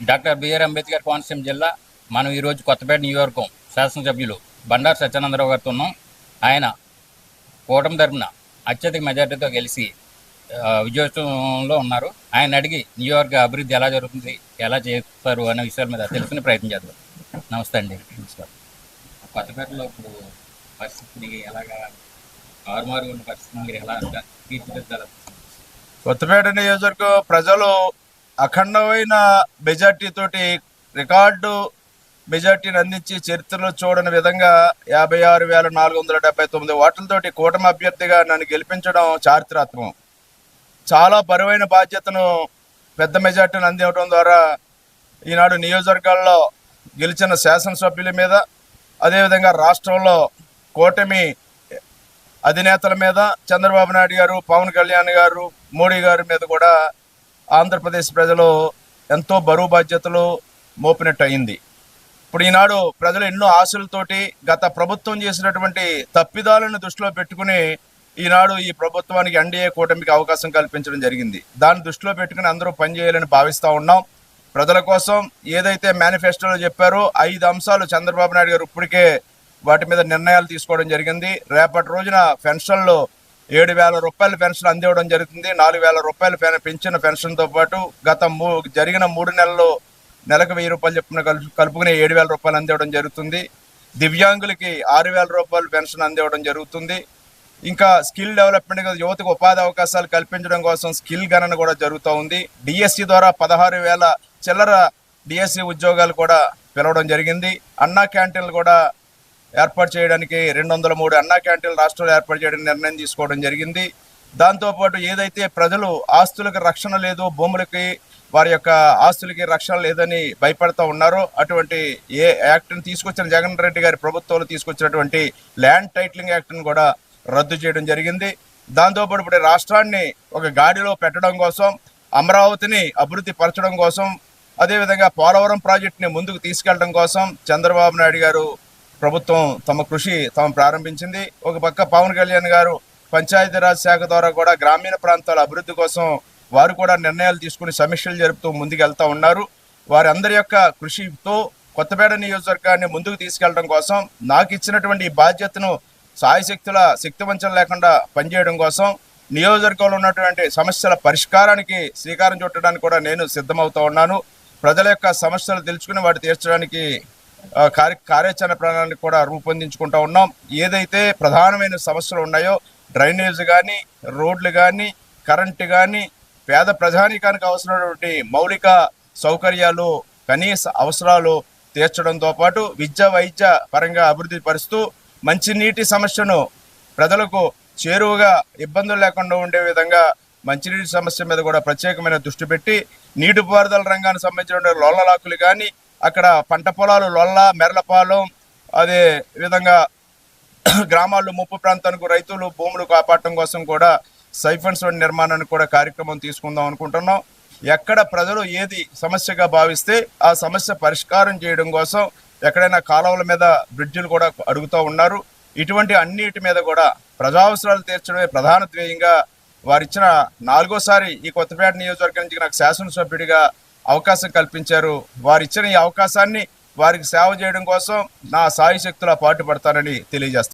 Doctor BR Ambedkar Konaseema జిల్లా మనం ఈరోజు కొత్తపేట నియోజకవర్గం శాసనసభ్యులు బండారు సత్యానందరావు గారితో ఉన్నాం. ఆయన కూటమి తరపున అత్యధిక మెజార్టీతో గెలిచి విజయోత్సవంలో ఉన్నారు. ఆయన అడిగి నియోజకవర్గ అభివృద్ధి ఎలా జరుగుతుంది ఎలా చేస్తారు అనే విషయాల మీద తెలుసుకునే ప్రయత్నం చేద్దాం. నమస్తే అండి. నమస్కారం. కొత్తపేటలో ఇప్పుడు పరిస్థితిని ఎలాగా ఆరుమారు ఉన్న పరిస్థితిని మీరు ఎలా తీర్చిదిద్దాలి కొత్తపేట నియోజకవర్గం ప్రజలు అఖండమైన మెజార్టీ తోటి రికార్డు మెజార్టీని అందించి చరిత్రలో చూడని విధంగా యాభై ఆరు వేల నాలుగు వందల డెబ్బై తొమ్మిది ఓట్లతోటి కూటమి అభ్యర్థిగా నన్ను గెలిపించడం చారిత్రాత్మకం. చాలా బరువైన బాధ్యతను పెద్ద మెజార్టీని అందివ్వడం ద్వారా ఈనాడు నియోజకవర్గాల్లో గెలిచిన శాసనసభ్యుల మీద అదేవిధంగా రాష్ట్రంలో కూటమి అధినేతల మీద చంద్రబాబు నాయుడు గారు పవన్ కళ్యాణ్ గారు మోడీ గారి మీద కూడా ఆంధ్రప్రదేశ్ ప్రజలు ఎంతో బరువు బాధ్యతలు మోపినట్టు అయింది ఇప్పుడు ఈనాడు ప్రజలు ఎన్నో ఆశలతోటి గత ప్రభుత్వం చేసినటువంటి తప్పిదాలను దృష్టిలో పెట్టుకుని ఈనాడు ఈ ప్రభుత్వానికి ఎన్డీఏ కూటమికి అవకాశం కల్పించడం జరిగింది. దాన్ని దృష్టిలో పెట్టుకుని అందరూ పనిచేయాలని భావిస్తూ ఉన్నాం. ప్రజల కోసం ఏదైతే మేనిఫెస్టోలో చెప్పారో ఐదు అంశాలు చంద్రబాబు నాయుడు గారు ఇప్పటికే వాటి మీద నిర్ణయాలు తీసుకోవడం జరిగింది. రేపటి రోజున పెన్షన్లు ఏడు వేల రూపాయల పెన్షన్ అందివ్వడం జరుగుతుంది. నాలుగు వేల రూపాయల పెన్- పెంచిన పెన్షన్తో పాటు గత మూ జరిగిన మూడు నెలల్లో నెలకు వెయ్యి రూపాయలు చెప్పున కలుపు కలుపుకునే ఏడు వేల రూపాయలు అందివ్వడం జరుగుతుంది. దివ్యాంగులకి ఆరు వేల రూపాయలు పెన్షన్ అందివ్వడం జరుగుతుంది. ఇంకా స్కిల్ డెవలప్మెంట్ యువతకు ఉపాధి అవకాశాలు కల్పించడం కోసం స్కిల్ గణన కూడా జరుగుతూ ఉంది. డిఎస్సి ద్వారా పదహారు వేల చిల్లర డిఎస్సి ఉద్యోగాలు కూడా పిలవడం జరిగింది. అన్నా క్యాంటీన్లు కూడా ఏర్పాటు చేయడానికి రెండు వందల మూడు అన్నా క్యాంటీన్లు రాష్ట్రంలో ఏర్పాటు చేయడానికి నిర్ణయం తీసుకోవడం జరిగింది. దాంతోపాటు ఏదైతే ప్రజలు ఆస్తులకు రక్షణ లేదు భూములకి వారి యొక్క ఆస్తులకి రక్షణ లేదని భయపడతా ఉన్నారో అటువంటి ఏ యాక్ట్ని తీసుకొచ్చిన జగన్ రెడ్డి గారి ప్రభుత్వంలో తీసుకొచ్చినటువంటి ల్యాండ్ టైటిలింగ్ యాక్ట్ని కూడా రద్దు చేయడం జరిగింది. దాంతోపాటు ఇప్పుడు రాష్ట్రాన్ని ఒక గాడిలో పెట్టడం కోసం అమరావతిని అభివృద్ధి పరచడం కోసం అదేవిధంగా పోలవరం ప్రాజెక్టుని ముందుకు తీసుకెళ్ళడం కోసం చంద్రబాబు నాయుడు గారు ప్రభుత్వం తమ కృషి తాము ప్రారంభించింది. ఒక పక్క పవన్ కళ్యాణ్ గారు పంచాయతీరాజ్ శాఖ ద్వారా కూడా గ్రామీణ ప్రాంతాల అభివృద్ధి కోసం వారు కూడా నిర్ణయాలు తీసుకుని సమీక్షలు జరుపుతూ ముందుకెళ్తూ ఉన్నారు. వారి అందరి యొక్క కృషితో కొత్తపేట నియోజకవర్గాన్ని ముందుకు తీసుకెళ్ళడం కోసం నాకు ఇచ్చినటువంటి బాధ్యతను సాయశక్తుల శక్తివంచన లేకుండా పనిచేయడం కోసం నియోజకవర్గంలో ఉన్నటువంటి సమస్యల పరిష్కారానికి శ్రీకారం చుట్టడానికి కూడా నేను సిద్ధమవుతా ఉన్నాను. ప్రజల యొక్క సమస్యలు తెలుసుకుని వాటి తీర్చడానికి కార్య కార్యాచరణ ప్రణాళిక కూడా రూపొందించుకుంటా ఉన్నాం. ఏదైతే ప్రధానమైన సమస్యలు ఉన్నాయో డ్రైనేజ్ కానీ రోడ్లు కానీ కరెంటు కానీ పేద ప్రజానీకానికి అవసరమైనటువంటి మౌలిక సౌకర్యాలు కనీస అవసరాలు తీర్చడంతో పాటు విద్య వైద్య పరంగా అభివృద్ధి పరుస్తూ మంచినీటి సమస్యను ప్రజలకు చేరువగా ఇబ్బందులు లేకుండా ఉండే విధంగా మంచినీటి సమస్య మీద కూడా ప్రత్యేకమైన దృష్టి పెట్టి నీటిపారుదల రంగానికి సంబంధించిన లొల్లలాకులు కానీ అక్కడ పంట పొలాలు లొల్ల మెరలపాలెం అదే విధంగా గ్రామాల్లో ముప్పు ప్రాంతానికి రైతులు భూములు కాపాడటం కోసం కూడా సైఫన్స్ నిర్మాణానికి కూడా కార్యక్రమం తీసుకుందాం అనుకుంటున్నాం. ఎక్కడ ప్రజలు ఏది సమస్యగా భావిస్తే ఆ సమస్య పరిష్కారం చేయడం కోసం ఎక్కడైనా కాలువల మీద బ్రిడ్జిలు కూడా అడుగుతూ ఉన్నారు. ఇటువంటి అన్నిటి మీద కూడా ప్రజావసరాలు తీర్చడమే ప్రధాన ధ్యేయంగా వారిచ్చిన నాలుగోసారి ఈ కొత్తపేట నియోజకవర్గం నుంచి నాకు శాసనసభ్యుడిగా అవకాశం కల్పించారు. వారిచ్చిన ఈ అవకాశాన్ని వారికి సేవ చేయడం కోసం నా సాయి శక్తుల పాటుపడతానని తెలియజేస్తాను